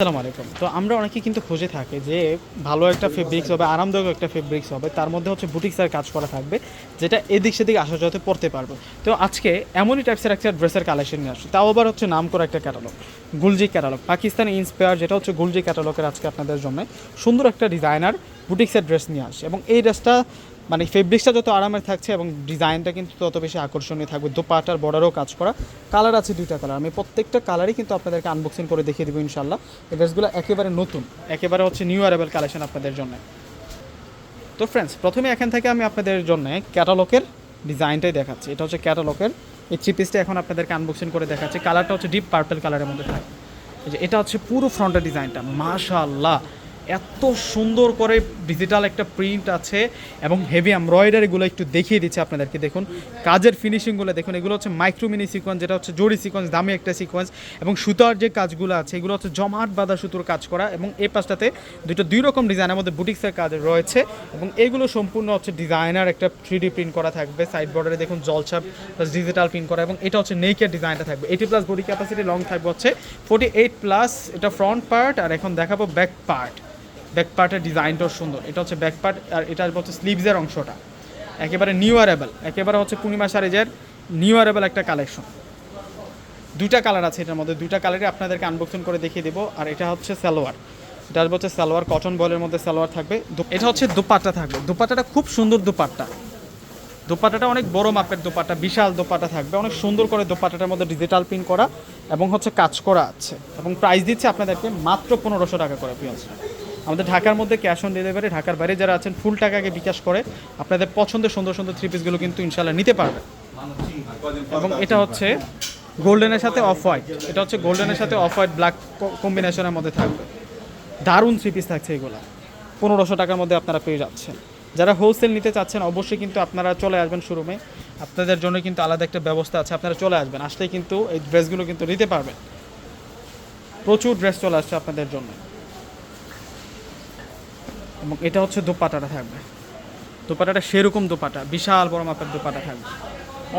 আসসালামু আলাইকুম। তো আমরা অনেকে কিন্তু খুঁজে থাকি যে ভালো একটা ফেব্রিক্স হবে, আরামদায়ক একটা ফেব্রিক্স হবে, তার মধ্যে হচ্ছে বুটিক্সের কাজ করা থাকবে, যেটা এদিক সেদিক আসা যাতে পড়তে পারব। তো আজকে এমনই টাইপসের একটা ড্রেসের কালেকশন নিয়ে আসছে। তাও আবার হচ্ছে নাম করা একটা ক্যাটালগ গুলজি ক্যাটালগ পাকিস্তানি ইন্সপায়ার যেটা হচ্ছে গুলজি ক্যাটালগের আজকে আপনাদের জন্য সুন্দর একটা ডিজাইনার বুটিক্সের ড্রেস নিয়ে আসে। এবং এই ড্রেসটা মানে ফেব্রিক্সটা যত আরামের থাকছে এবং ডিজাইনটা কিন্তু তত বেশি আকর্ষণীয় থাকবে। দোপাটার বর্ডারও কাজ করা। কালার আছে দুইটা কালার আমি প্রত্যেকটা কালারই কিন্তু আপনাদেরকে আনবক্সিং করে দেখিয়ে দেবো ইনশাল্লাহ এই ড্রেসগুলো একেবারে নতুন। একেবারে হচ্ছে নিউ অ্যারেবল কালেকশন আপনাদের জন্য। তো ফ্রেন্ডস প্রথমে এখান থেকে আমি আপনাদের জন্য ক্যাটালগের ডিজাইনটাই দেখাচ্ছি। এটা হচ্ছে ক্যাটালগের এই থ্রি পিসটা এখন আপনাদেরকে আনবক্সিং করে দেখাচ্ছি। কালারটা হচ্ছে ডিপ পার্পল কালারের মধ্যে থাকে এটা হচ্ছে পুরো ফ্রন্টের ডিজাইনটা মাশাআল্লাহ। এত সুন্দর করে ডিজিটাল একটা প্রিন্ট আছে এবং হেভি এমব্রয়ডারিগুলো একটু দেখিয়ে দিচ্ছে আপনাদেরকে, দেখুন। কাজের ফিনিশিংগুলো দেখুন, এগুলো হচ্ছে মাইক্রোমিনি সিকোয়েন্স যেটা হচ্ছে জরি সিকোয়েন্স দামি একটা সিকোয়েন্স এবং সুতার যে কাজগুলো আছে, এগুলো হচ্ছে জমাট বাঁধা সুতোর কাজ করা, এবং এই পাশটাতে দুটো দুই রকম ডিজাইনের মধ্যে বুটিক্সের কাজ রয়েছে, এবং এগুলো সম্পূর্ণ হচ্ছে ডিজাইনার একটা থ্রি প্রিন্ট করা থাকবে সাইড বর্ডারে দেখুন জলছাপ প্লাস ডিজিটাল প্রিন্ট করা, এবং এটা হচ্ছে নেকের ডিজাইনটা থাকবে। Eighty plus body capacity long থাকবে হচ্ছে ফোর্টি এইট প্লাস এটা ফ্রন্ট পার্ট আর এখন দেখাবো ব্যাক পার্ট ব্যাক পার্টের ডিজাইনটাও সুন্দর। এটা হচ্ছে ব্যাক পার্ট আর এটা হচ্ছে স্লিভসের অংশটা। একেবারে নিউ অ্যারেবল একেবারে হচ্ছে পূর্ণিমা সারিজের নিউ অ্যারেবল একটা কালেকশন দুইটা কালার আছে এটার মধ্যে, দুইটা কালারই আপনাদেরকে আনবক্সিং করে দেখিয়ে দেবো। আর এটা হচ্ছে সালোয়ার। এটা হচ্ছে সালোয়ার কটন বলের মধ্যে সালোয়ার থাকবে। এটা হচ্ছে দুপাট্টা থাকবে। দুপাট্টাটা খুব সুন্দর দুপাট্টা। দোপাট্টাটা অনেক বড় মাপের দোপাট্টা, বিশাল দোপাট্টা থাকবে। অনেক সুন্দর করে দোপাট্টাটার মধ্যে ডিজিটাল প্রিন্ট করা এবং হচ্ছে কাজ করা আছে। এবং প্রাইস দিচ্ছে আপনাদেরকে মাত্র পনেরোশো টাকা করে পিঁয়াজ আমাদের ঢাকার মধ্যে ক্যাশ অন ডেলিভারি ঢাকার বাইরে যারা আছেন ফুল টাকাকে বিকাশ করে, আপনাদের পছন্দের সুন্দর সুন্দর থ্রি পিসগুলো কিন্তু ইনশাল্লাহ নিতে পারবেন। এবং এটা হচ্ছে গোল্ডেনের সাথে অফ হোয়াইট এটা হচ্ছে গোল্ডেনের সাথে অফ হোয়াইট ব্ল্যাক কম্বিনেশনের মধ্যে থাকবে। দারুণ থ্রি পিস থাকছে এগুলো। পনেরোশো টাকার মধ্যে আপনারা পেয়ে যাচ্ছেন। যারা হোলসেল নিতে চাচ্ছেন, অবশ্যই কিন্তু আপনারা চলে আসবেন শোরুমে আপনাদের জন্য কিন্তু আলাদা একটা ব্যবস্থা আছে, আপনারা চলে আসবেন। আসলেই কিন্তু এই ড্রেসগুলো কিন্তু নিতে পারবেন। প্রচুর ড্রেস চলে আসছে আপনাদের জন্য। এবং এটা হচ্ছে দোপাটাটা থাকবে। দোপাটাটা সেরকম দোপাটা, বিশাল বড় মাপের দোপাটা থাকবে।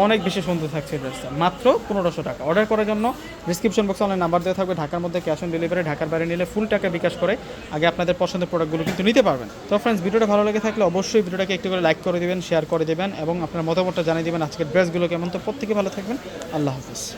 অনেক বেশি সুন্দর থাকছে ড্রেসটা, মাত্র পনেরোশো টাকা। অর্ডার করার জন্য ডিসক্রিপশন বক্সে অনলাইন নাম্বার দেওয়া থাকবে, ঢাকার মধ্যে ক্যাশ অন ডেলিভারি ঢাকার বাইরে নিলে ফুল টাকা বিকাশ করে আগে আপনাদের পছন্দের প্রোডাক্টগুলো কিন্তু নিতে পারবেন। তো ফ্রেন্ডস ভিডিওটা ভালো লেগে থাকলে অবশ্যই ভিডিওটাকে একটু করে লাইক করে দিবেন শেয়ার করে দিবেন এবং আপনার মতামতটা জানিয়ে দেবেন আজকের ড্রেসগুলো কেমন। তো প্রত্যেকে ভালো থাকবেন, আল্লাহ হাফিজ।